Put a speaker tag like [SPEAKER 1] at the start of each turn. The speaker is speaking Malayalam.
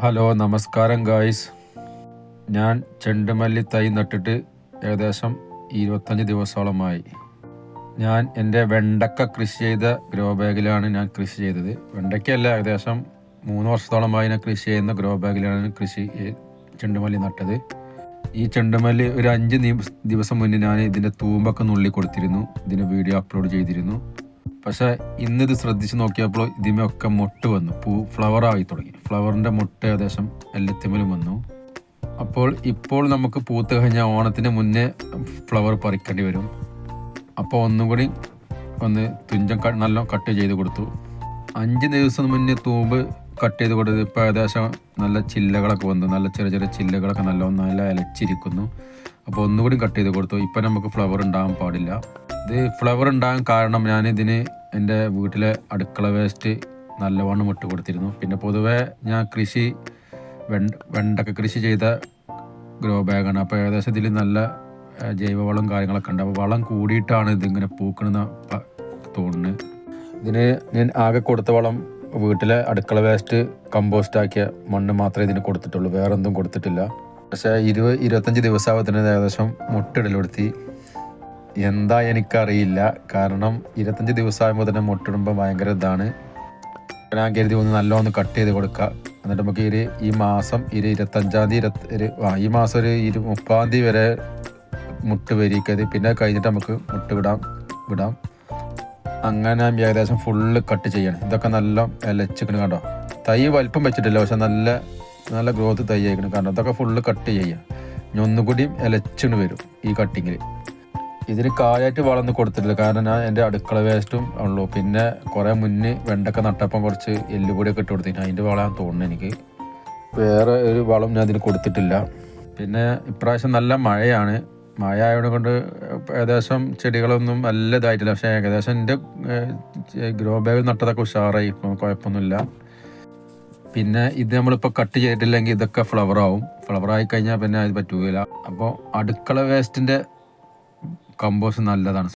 [SPEAKER 1] ഹലോ നമസ്കാരം ഗായ്സ്. ഞാൻ ചെണ്ടുമല്ലി തൈ നട്ടിട്ട് ഏകദേശം ഇരുപത്തഞ്ച് ദിവസോളമായി. ഞാൻ എന്റെ വെണ്ടക്ക കൃഷി ചെയ്ത ഗ്രോ ബാഗിലാണ് ഞാൻ കൃഷി ചെയ്തത്. വെണ്ടയ്ക്കല്ല ഏകദേശം മൂന്ന് വർഷത്തോളമായി ഞാൻ കൃഷി ചെയ്യുന്ന ഗ്രോ ബാഗിലാണ് കൃഷി ചെണ്ടുമല്ലി നട്ടത്. ഈ ചെണ്ടുമല്ലി ഒരു അഞ്ച് ദിവസം മുന്നേ ഞാൻ ഇതിന്റെ തൂമ്പൊക്കെ നുള്ളി കൊടുത്തിരുന്നു. ഇതിന്റെ വീഡിയോ അപ്ലോഡ് ചെയ്തിരുന്നു. പക്ഷേ ഇന്നിത് ശ്രദ്ധിച്ച് നോക്കിയപ്പോൾ ഇതിമേ ഒക്കെ മൊട്ട് വന്നു. പൂ ഫ്ലവർ ആയി തുടങ്ങി. ഫ്ലവറിന്റെ മൊട്ട് ഏകദേശം എല്ലാത്തിമേലും വന്നു. അപ്പോൾ ഇപ്പോൾ നമുക്ക് പൂത്ത് കഴിഞ്ഞാൽ ഓണത്തിന് മുന്നേ ഫ്ലവർ പറിക്കേണ്ടി വരും. അപ്പോൾ ഒന്നും കൂടി ഒന്ന് തുഞ്ചം നല്ല കട്ട് ചെയ്ത് കൊടുത്തു. അഞ്ച് ദിവസം മുന്നേ തൂമ്പ് കട്ട് ചെയ്ത് കൊടുത്തത് ഇപ്പോൾ ഏകദേശം നല്ല ചില്ലകളൊക്കെ വന്നു. നല്ല ചെറിയ ചെറിയ ചില്ലകളൊക്കെ നല്ല നല്ല ഇലച്ചിരിക്കുന്നു. അപ്പോൾ ഒന്നുകൂടി കട്ട് ചെയ്ത് കൊടുത്തു. ഇപ്പം നമുക്ക് ഫ്ലവർ ഉണ്ടാകാൻ പാടില്ല. ഇത് ഫ്ലവർ ഉണ്ടാകാൻ കാരണം ഞാൻ ഇതിന് എന്റെ വീട്ടിലെ അടുക്കള വേസ്റ്റ് നല്ലവണ്ണം ഇട്ട് കൊടുത്തിരുന്നു. പിന്നെ പൊതുവേ ഞാൻ കൃഷി വെണ്ട വെണ്ടക്ക കൃഷി ചെയ്ത ഗ്രോ ബാഗാണ് അപ്പോൾ ഏകദേശം ഇതിൽ നല്ല ജൈവവളം കാര്യങ്ങളൊക്കെ ഉണ്ട്. അപ്പോൾ വളം കൂടിയിട്ടാണ് ഇതിങ്ങനെ പൂക്കണമെന്ന് തോന്നുന്നത് ഇതിന് ഞാൻ ആകെ കൊടുത്ത വളം വീട്ടിലെ അടുക്കള വേസ്റ്റ് കമ്പോസ്റ്റ് ആക്കിയ മണ്ണ് മാത്രമേ ഇതിന് കൊടുത്തിട്ടുള്ളൂ. വേറെ ഒന്നും കൊടുത്തിട്ടില്ല. പക്ഷേ ഇരുപത് ഇരുപത്തഞ്ച് ദിവസമാകത്തിന് ഏകദേശം മുട്ടിടലെടുത്തി എന്താ എനിക്കറിയില്ല. കാരണം ഇരുപത്തഞ്ച് ദിവസമാകുമ്പോൾ തന്നെ മുട്ടിടുമ്പോൾ ഭയങ്കര ഇതാണ്. ഞാൻ കരുതി ഒന്ന് നല്ലോണം കട്ട് ചെയ്ത് കൊടുക്കുക എന്നിട്ട് നമുക്ക് ഒരു ഈ മാസം ഒരു ഇരുപത്തഞ്ചാം തീയതി ഇരുപത്തി ഒരു ഈ മാസം ഒരു ഇരു മുപ്പതാം തീയതി വരെ മുട്ട് വരിക്കത് പിന്നെ കഴിഞ്ഞിട്ട് നമുക്ക് മുട്ട് വിടാം വിടാം. അങ്ങനെ ഏകദേശം ഫുള്ള് കട്ട് ചെയ്യണം. ഇതൊക്കെ നല്ല ഇലച്ചിക്കണ് കണ്ടോ? തൈ വലിപ്പം വെച്ചിട്ടില്ല പക്ഷെ നല്ല നല്ല ഗ്രോത്ത് തൈ ആയിക്കണം കാരണം ഇതൊക്കെ ഫുള്ള് കട്ട് ചെയ്യുക ഇനി ഒന്നുകൂടിയും ഇലച്ചിണ് വരും ഈ കട്ടിങ്ങിൽ ഇതിന് കായായിട്ട് വളർന്ന് കൊടുത്തിട്ടില്ല. കാരണം ഞാൻ എന്റെ അടുക്കള വേസ്റ്റും ഉള്ളൂ. പിന്നെ കുറേ മുന്നേ വെണ്ടക്ക നട്ടപ്പം കുറച്ച് എല്ലുപൊടിയൊക്കെ ഇട്ട് കൊടുത്തിന് അതിന്റെ വളം തോന്നുന്നു എനിക്ക്. വേറെ ഒരു വളം ഞാൻ ഇതിന് കൊടുത്തിട്ടില്ല. പിന്നെ ഇപ്രാവശ്യം നല്ല മഴയാണ്. മഴ ആയതുകൊണ്ട് കൊണ്ട് ഏകദേശം ചെടികളൊന്നും നല്ല ഇതായിട്ടില്ല. പക്ഷേ ഏകദേശം എന്റെ ഗ്രോ ബാഗിൽ നട്ടതൊക്കെ ഉഷാറായി. ഇപ്പം കുഴപ്പമൊന്നുമില്ല. പിന്നെ ഇത് നമ്മളിപ്പോൾ കട്ട് ചെയ്തിട്ടില്ലെങ്കിൽ ഇതൊക്കെ ഫ്ലവർ ആവും. കഴിഞ്ഞാൽ പിന്നെ അത് പറ്റുകയില്ല അപ്പോൾ അടുക്കള വേസ്റ്റിന്റെ കമ്പോസ്റ്റ് നല്ലതാണ്.